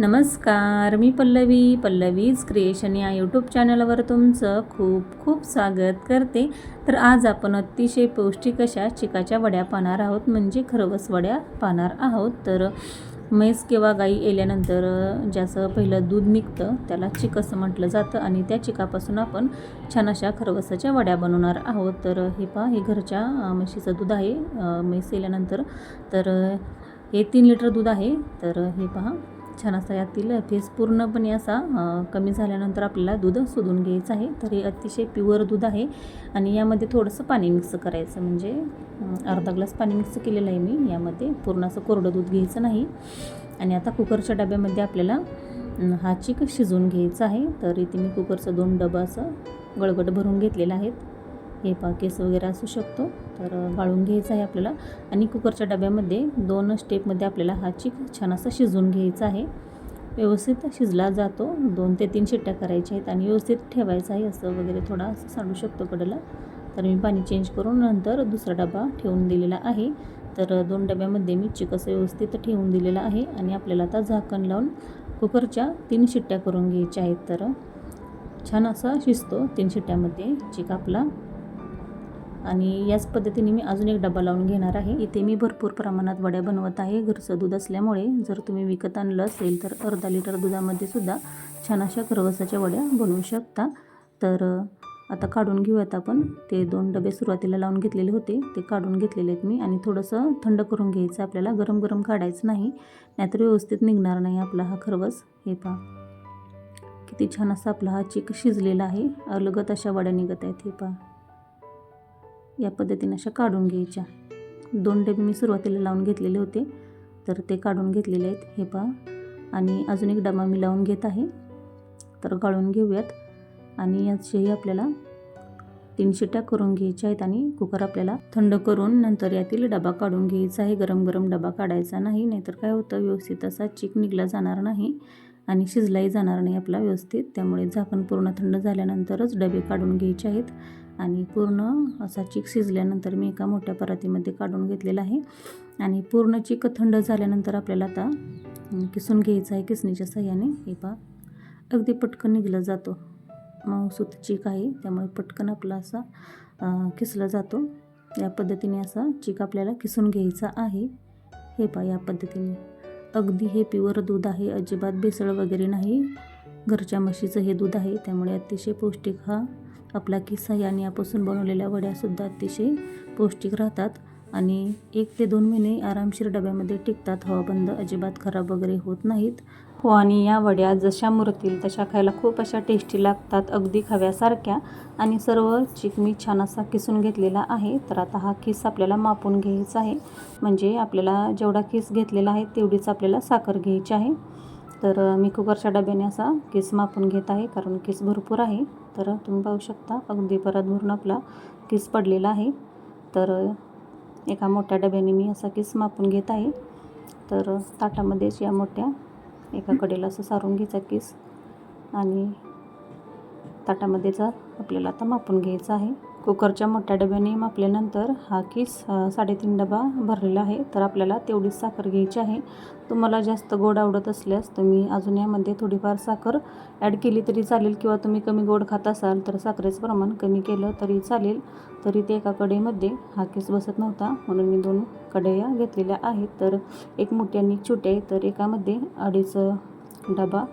नमस्कार मी पल्लवी. पल्लवीज क्रिएशन या यूट्यूब चॅनलवर तुमचं खूप खूप स्वागत करते. तर आज आपण अतिशय पौष्टिक अशा चिकाच्या वड्या पाहणार आहोत. म्हणजे खरवस वड्या पाहणार आहोत. तर म्हैस किंवा गाई येल्यानंतर ज्याचं पहिलं दूध निघतं त्याला चिक असं म्हटलं जातं आणि त्या चिकापासून आपण छान अशा खरवसाच्या वड्या बनवणार आहोत. तर हे पहा हे घरच्या म्हशीचं दूध आहे. म्हैस येल्यानंतर तर हे तीन लिटर दूध आहे. तर हे पहा छान असा यातील फेस पूर्णपणे असा कमी झाल्यानंतर आपल्याला दूध शोधून घ्यायचं आहे. तर हे अतिशय प्युअर दूध आहे आणि यामध्ये थोडंसं पाणी मिक्स करायचं. म्हणजे अर्धा ग्लास पाणी मिक्स केलेलं आहे मी. यामध्ये पूर्ण असं कोरडं दूध घ्यायचं नाही. आणि आता कुकरच्या डब्यामध्ये आपल्याला हा चिक शिजवून घ्यायचा आहे. तर इथे मी कुकरचं दोन डबं असं गळगट भरून घेतलेलं आहेत. हे पा केस वगैरे असू शकतो. तर गाळून घ्यायचं आहे आपल्याला. आणि कुकरच्या डब्यामध्ये दोन स्टेपमध्ये आपल्याला हा चिक छान असा शिजवून घ्यायचा आहे. व्यवस्थित शिजला जातो. दोन ते तीन शिट्ट्या करायच्या आहेत आणि व्यवस्थित ठेवायचं आहे असं वगैरे थोडा असं सांडू शकतो कडेला. तर मी पाणी चेंज करून नंतर दुसरा डबा ठेवून दिलेला आहे. तर दोन डब्यामध्ये मी चिक असं व्यवस्थित ठेवून दिलेलं आहे आणि आपल्याला आता झाकण लावून कुकरच्या तीन शिट्ट्या करून घ्यायच्या आहेत. तर छान असा शिजतो तीन शिट्ट्यामध्ये. चिक आपला आणि याच पद्धतीने मी अजून एक डबा लावून घेणार आहे. इथे मी भरपूर प्रमाणात वड्या बनवत आहे. घरचं दूध असल्यामुळे जर तुम्ही विकत आणलं असेल तर अर्धा लिटर दुधामध्ये सुद्धा छान अशा खरवसाच्या वड्या बनवू शकता. तर आता काढून घेऊयात आपण. ते दोन डबे सुरुवातीला लावून घेतलेले होते. ते काढून घेतलेले आहेत मी. आणि थोडंसं थंड करून घ्यायचं आपल्याला. गरम गरम काढायचं नाही. नाहीतर व्यवस्थित निघणार नाही आपला हा खरवस. हे पहा. किती छान असा आपला हा चिक शिजलेला आहे. अलगत अशा वड्या निघत आहेत. हे पहा. या पद्धतीने अशा काढून घ्यायच्या. दोन डबे मी सुरुवातीला लावून घेतलेले होते. तर ते काढून घेतलेले आहेत. हे पहा. आणि अजून एक डबा मी लावून घेत आहे. तर गाळून घेऊयात. आणि याचेही आपल्याला तीन शिट्ट्या करून घ्यायच्या आहेत आणि कुकर आपल्याला थंड करून नंतर यातील डबा काढून घ्यायचा आहे. गरम गरम डबा काढायचा नाही. नाहीतर काय होतं? व्यवस्थित असा चिक निघला जाणार नाही आणि शिजलाही जाणार नाही आपला व्यवस्थित. त्यामुळे झाकण पूर्ण थंड झाल्यानंतरच डबे काढून घ्यायचे आहेत. आणि पूर्ण असा चिक शिजल्यानंतर मी एका मोठ्या परातीमध्ये काढून घेतलेला आहे. आणि पूर्ण चिक थंड झाल्यानंतर आपल्याला आता किसून घ्यायचं आहे किसणीच्या साह्याने. हे पा अगदी पटकन निघला जातो. मऊसूत चिक आहे त्यामुळे पटकन आपला असा किसला जातो. या पद्धतीने असा चिक आपल्याला किसून घ्यायचा आहे. हे पा या पद्धतीने. अगदी हे प्युअर दूध आहे अजिबात भेसळ वगैरे नाही. घरच्या म्हशीचं हे दूध आहे त्यामुळे अतिशय पौष्टिक हा आपला किस्सा आहे आणि यापासून बनवलेल्या वड्यासुद्धा अतिशय पौष्टिक राहतात आणि एक ते दोन महिने आरामशीर डब्यामध्ये टिकतात. हवाबंद अजिबात खराब वगैरे होत नाहीत. हो आणि या वड्या जशा मुरतील तशा खायला खूप अशा टेस्टी लागतात अगदी खव्यासारख्या आणि सर्व चिक मी छान असा किसून घेतलेला आहे. तर आता हा किस आपल्याला मापून घ्यायचा आहे. म्हणजे आपल्याला जेवढा किस घेतलेला आहे तेवढीच आपल्याला साखर घ्यायची आहे. तर मी कुकरच्या डब्याने असा केस मापून घेत आहे कारण केस भरपूर आहे. तर तुम्ही पाहू शकता अगदी परत भरून आपला केस पडलेला आहे. तर एका मोठ्या डब्याने मी असा केस मापून घेत आहे. तर ताटामध्येच या मोठ्या एका कडेला असं सारून घ्यायचा केस आणि ताटामध्येच आपल्याला आता मापून घ्यायचा आहे. कुकरच्या मोठ्या डब्याने मापल्यानंतर हा किस साडेतीन डबा भरलेला आहे. तर आपल्याला तेवढीच साखर घ्यायची आहे. तुम्हाला जास्त गोड आवडत असल्यास तुम्ही अजून यामध्ये थोडीफार साखर ॲड केली तरी चालेल किंवा तुम्ही कमी गोड खात असाल तर साखरेचं प्रमाण कमी केलं तरी चालेल. तरी ते एका कढईमध्ये हा केस बसत नव्हता. म्हणून मी दोन कढया घेतलेल्या आहेत. तर एक मोठी आणि एक छोटी आहे तर एकामध्ये अडीच डबा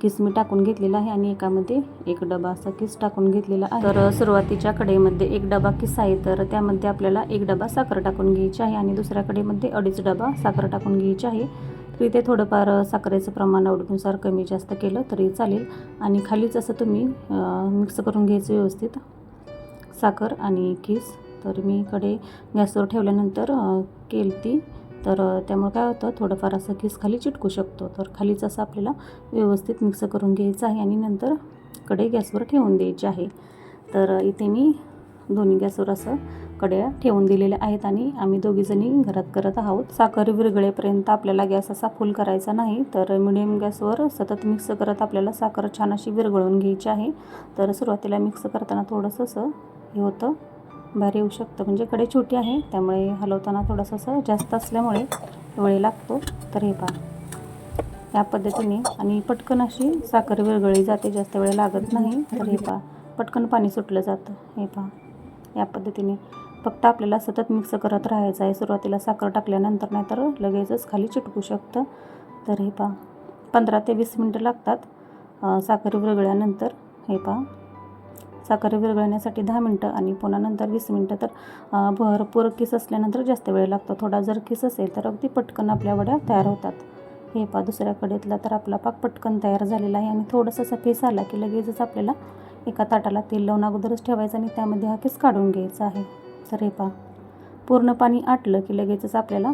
किस मी टाकून घेतलेला आहे आणि एकामध्ये एक डबा असा किस टाकून घेतलेला आहे. तर सुरुवातीच्या कढईमध्ये एक डबा किस आहे तर त्यामध्ये आपल्याला एक डबा साखर टाकून घ्यायची आहे आणि दुसऱ्या कढईमध्ये अडीच डबा साखर टाकून घ्यायची आहे. तर इथे थोडंफार साखरेचं प्रमाण आवडीनुसार कमी जास्त केलं तरी चालेल. आणि खालीच असं तुम्ही मिक्स करून घ्यायचं व्यवस्थित. साखर आणि किस. तर मी इकडे गॅसवर ठेवल्यानंतर अ, केलती तर त्यामुळे काय होतं थोडंफार असं केस खाली चिटकू शकतो. तर खालीच असं आपल्याला व्यवस्थित मिक्स करून घ्यायचं आहे आणि नंतर कढई गॅसवर ठेवून द्यायची आहे. तर इथे मी दोन्ही गॅसवर असं कड्या ठेवून दिलेल्या आहेत आणि आम्ही दोघीजणी घरात करत आहोत. साखर विरगळेपर्यंत आपल्याला गॅस असा फुल करायचा नाही. तर मिडियम गॅसवर सतत मिक्स करत आपल्याला साखर छान अशी विरघळून घ्यायची आहे. तर सुरुवातीला मिक्स करताना थोडंसं असं हे होतं. भारी येऊ शकतं. म्हणजे कडे छोटी आहे त्यामुळे हलवताना थोडंसं असं जास्त असल्यामुळे वेळ लागतो. तर हे पहा. या पद्धतीने आणि पटकन अशी साखर विरघळली जाते जास्त वेळ लागत नाही. तर हे पहा. पटकन पाणी सुटलं जातं. हे पहा. या पद्धतीने. फक्त आपल्याला सतत मिक्स करत राहायचं आहे. सुरुवातीला साखर टाकल्यानंतर नाहीतर लगेचच खाली चिटकू शकतं. तर हे पहा. पंधरा ते वीस मिनटं लागतात साखर विरघळल्यानंतर. हे पहा. साखर विरघळण्यासाठी दहा मिनटं आणि पुन्हा नंतर वीस मिनटं. तर भरपूर किस असल्यानंतर जास्त वेळ लागतो. थोडा जर किस असेल तर अगदी पटकन आपल्या वड्या तयार होतात. हे पहा दुसऱ्या कडेतला तर आपला पाक पटकन तयार झालेला आहे आणि थोडंसं असा फेस आला की लगेचच आपल्याला एका ताटाला तेल लावून अगोदरच ठेवायचं आणि त्यामध्ये हा किस काढून घ्यायचा आहे. तर हे पहा पूर्ण पाणी आटलं की लगेचच आपल्याला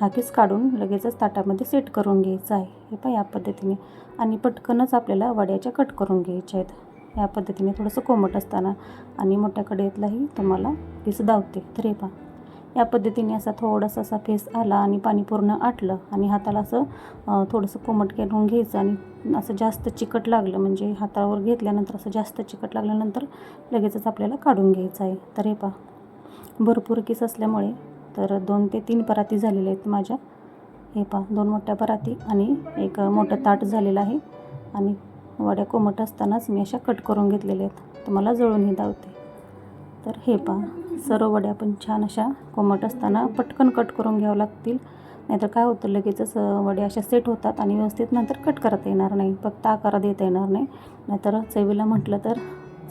हा किस काढून लगेचच ताटामध्ये सेट करून घ्यायचं आहे. हे पहा या पद्धतीने. आणि पटकनच आपल्याला वड्याच्या कट करून घ्यायच्या आहेत. या पद्धतीने थोडंसं कोमट असताना आणि मोठ्या कडेतलाही तुम्हाला फेस धावते. तर हे पहा. या पद्धतीने असा थोडासा असा फेस आला आणि पाणी पूर्ण आटलं आणि हाताला असं थोडंसं कोमट करून घ्यायचं आणि असं जास्त चिकट लागलं म्हणजे हातावर घेतल्यानंतर असं जास्त चिकट लागल्यानंतर लगेचच आपल्याला काढून घ्यायचं आहे. तर हे पहा. भरपूर केस असल्यामुळे तर दोन ते तीन पराती झालेल्या आहेत माझ्या. हे पहा दोन मोठ्या पराती आणि एक मोठं ताट झालेलं आहे आणि वड्या कोमट असतानाच मी अशा कट करून घेतलेल्या आहेत. तुम्हाला जळूनही धावते तर हे पहा सर्व वड्या पण छान अशा कोमट असताना पटकन कट करून घ्यावं लागतील. नाहीतर काय होतं लगेचच वड्या अशा सेट होतात आणि व्यवस्थित नंतर कट करता येणार नाही. फक्त आकार देता येणार नाही. नाहीतर चवीला म्हटलं तर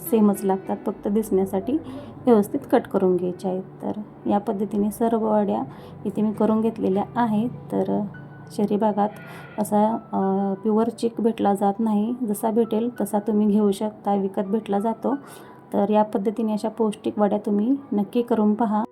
सेमच लागतात फक्त दिसण्यासाठी व्यवस्थित कट करून घ्यायच्या आहेत. तर या पद्धतीने सर्व वड्या इथे मी करून घेतलेल्या आहेत. तर शहरी भागात असा प्युअर चिक भेटला जात नाही. जसा भेटेल तसा तुम्ही घेऊ शकता. विकत भेटला जातो. तर या पद्धतीने अशा पौष्टिक वड्या तुम्ही नक्की करून पहा.